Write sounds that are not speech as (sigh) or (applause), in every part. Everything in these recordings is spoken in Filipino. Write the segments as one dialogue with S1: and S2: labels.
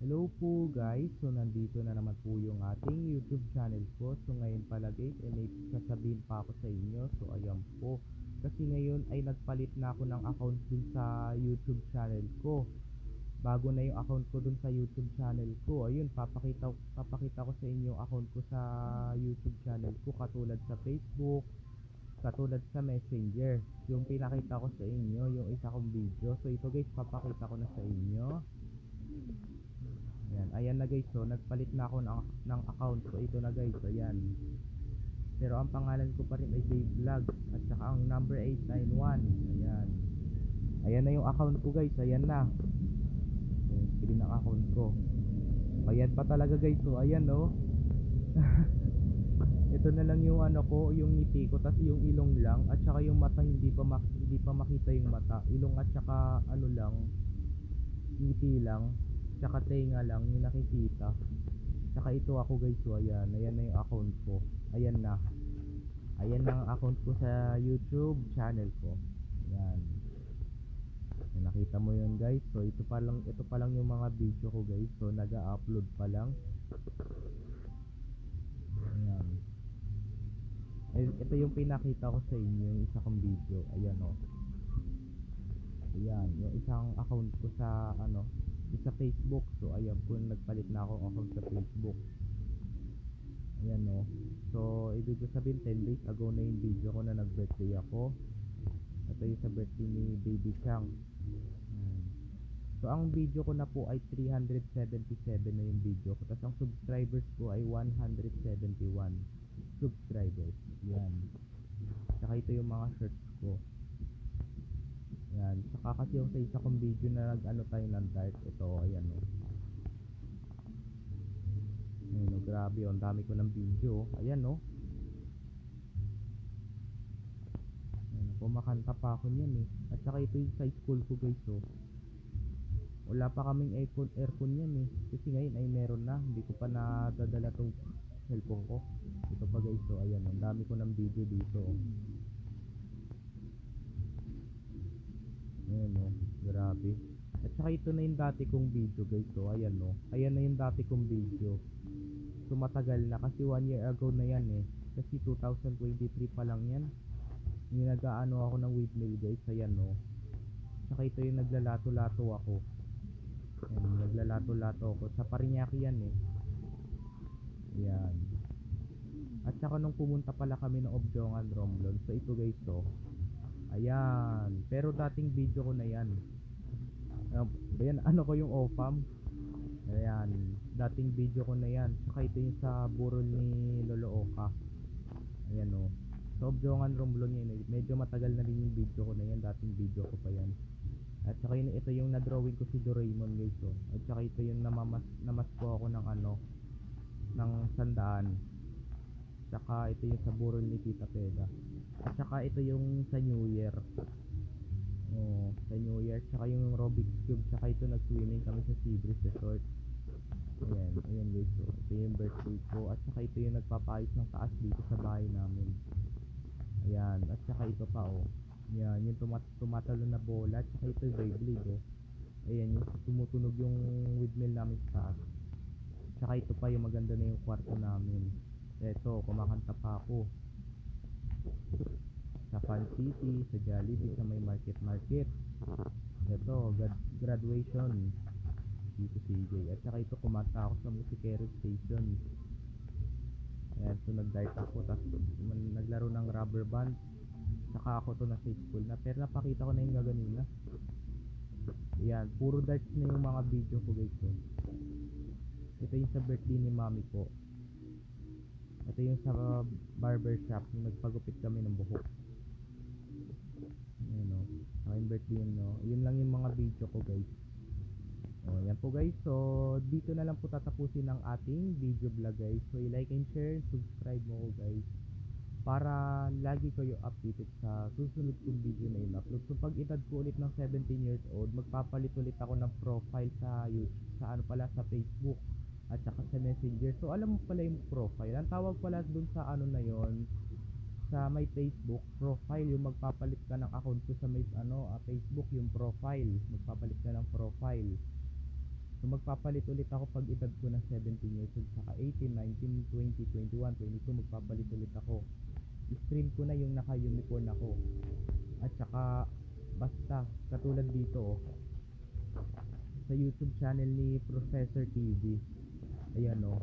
S1: Hello po guys, so nandito na naman po yung ating YouTube channel ko. So ngayon pala guys, eh, may sasabihin pa ako sa inyo. So ayan po, kasi ngayon ay nagpalit na ako ng account dun sa YouTube channel ko. Bago na yung account ko dun sa YouTube channel ko. Ayun, papakita, papakita ko sa inyo yung account ko sa YouTube channel ko. Katulad sa Facebook, katulad sa Messenger. Yung pinakita ko sa inyo, yung isa kong video. So ito guys, papakita ko na sa inyo. Ayan, ayan na guys, so nagpalit na ako ng, ng account ko. Ito na guys, ayan. Pero ang pangalan ko pa rin ay Dave Vlog at saka ang number 891. Ayan. Ayan na yung account ko guys, ayan na. Ayan, screen ng account ko. Ayan pa talaga guys, so ayan no. (laughs) Ito na lang yung ano ko, yung ngiti ko, tas yung ilong lang at saka yung mata hindi pa mak- hindi pa makita yung mata. Ilong at saka ano lang, ngiti lang, tsaka tenga lang yung nakikita. Tsaka ito ako guys, so ayan, ayan na yung account ko. Ayan na. Ayan na ang account ko sa YouTube channel ko. Ayan. Ayan, Nakita mo yun guys. So ito pa lang ito pa lang yung mga video ko guys. So naga-upload pa lang. Ayan. Ay, ito yung pinakita ko sa inyo, yung isa kong video. Ayan o. Ayan, yung isang account ko sa ano, sa Facebook. So ayan po nagpalit na ako account sa Facebook. Ayan o. So ibig sabihin 10 days ago na yung video ko na nag-birthday ako. Ito yung sa birthday ni Baby Chang. So ang video ko na po ay 377 na yung video ko. Tapos ang subscribers ko ay 171 subscribers. Yan. Saka ito yung mga shirts ko. Yan. Saka kasi yung sa isa kong video na nag-ano tayo ng dark. Ito, ayan o. Ayun o, grabe o. Ang dami ko ng video. Ayan o. Ayan, kumakanta pa ako niyan eh. At saka ito yung sa school ko guys o. Wala pa kaming aircon, aircon yan eh. Kasi ngayon ay meron na. Hindi ko pa nadadala tong cellphone ko. Ito pa guys, so ayan, ang dami ko ng video dito. oh. Ayan oh, grabe. At saka ito na yung dati kong video guys, so ayan oh. Ayan na yung dati kong video. So matagal na kasi one year ago na yan eh. Kasi 2023 pa lang yan. Yung nag-aano ako ng windmill guys, ayan oh. Saka ito yung naglalato-lato ako. Ayan, naglalato-lato ako. Sa Paranaque yan eh. Yan. At saka nung pumunta pala kami ng Objongan Romblon. So ito guys to. Ayan. Pero dating video ko na yan. Ayan, ano ko yung OPAM. Ayan. Dating video ko na yan. Saka ito yung sa burol ni Lolo Oka. Ayan o. Sa Objongan Romblon yun. eh. Medyo matagal na rin yung video ko na yan. Dating video ko pa yan. At saka yun, ito yung na-drawing ko si Doraemon guys oh. At saka ito yung namamas, namas ko ako ng ano ng sandaan. Tsaka ito yung sa burol ni Tita Peda. At saka ito yung sa New Year. Oh, sa New Year. Tsaka yung Rubik's Cube. Tsaka ito nag-swimming kami sa Seabreeze Resort. Ayan, ayan guys. So, ito yung birthday ko. At saka ito yung nagpapayos ng taas dito sa bahay namin. Ayan. At saka ito pa oh. Ayan, yung tumat tumatalo na bola. At saka ito yung Beyblade oh. Ayan, yung tumutunog yung windmill namin sa taas. Tsaka ito pa yung maganda na yung kwarto namin. Eto, kumakanta pa ako. Sa Fan City, sa Jollibee, sa may market market. Ito, grad- graduation. Dito CJ. At saka ito kumanta ako sa Musikero Station. Ayan, so nag-dart ako. Tapos naglaro ng rubber band. Saka ako to na sa school na. Pero napakita ko na yung gaganina. Ayan, puro darts na yung mga video ko guys. So. Ito yung sa birthday ni mami ko. Ito yung sa barber shop. Yung nagpagupit kami ng buhok. Ayan o. Birthday yun no. Yun lang yung mga video ko guys. O, yan po guys. So, dito na lang po tatapusin ang ating video vlog guys. So, i-like and share, subscribe mo ko guys. Para lagi kayo updated sa susunod kong video na in-upload. So, pag edad ko ulit ng 17 years old, magpapalit ulit ako ng profile sa sa ano pala, sa Facebook at saka sa Messenger. So, alam mo pala yung profile. Ang tawag pala dun sa ano na yon sa may Facebook profile yung magpapalit ka ng account ko sa may ano ah, Facebook yung profile magpapalit ka ng profile So magpapalit ulit ako pag edad ko na 17 years old saka 18, 19, 20, 21, 22 magpapalit ulit ako. I-stream ko na yung naka-unicorn ako. At saka basta katulad dito oh. Sa YouTube channel ni Professor TV. Ayan oh.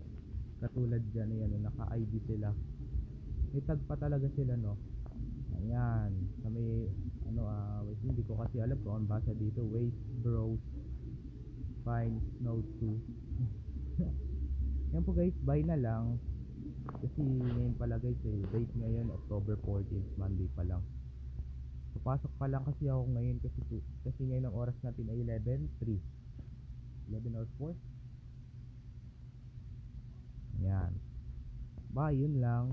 S1: Katulad dyan, ayan oh, naka-ID sila. May tag pa talaga sila no. Ayan, sa may ano ah, wait, hindi ko kasi alam kung ang basa dito. Waste Bros Fine Snow 2. (laughs) Yan po guys, bye na lang. Kasi ngayon pala guys eh, date ngayon October 14, Monday pa lang. Papasok pa lang kasi ako ngayon kasi kasi ngayon ang oras natin ay 11:03. 11 or 4. Yan. Bye, yun lang.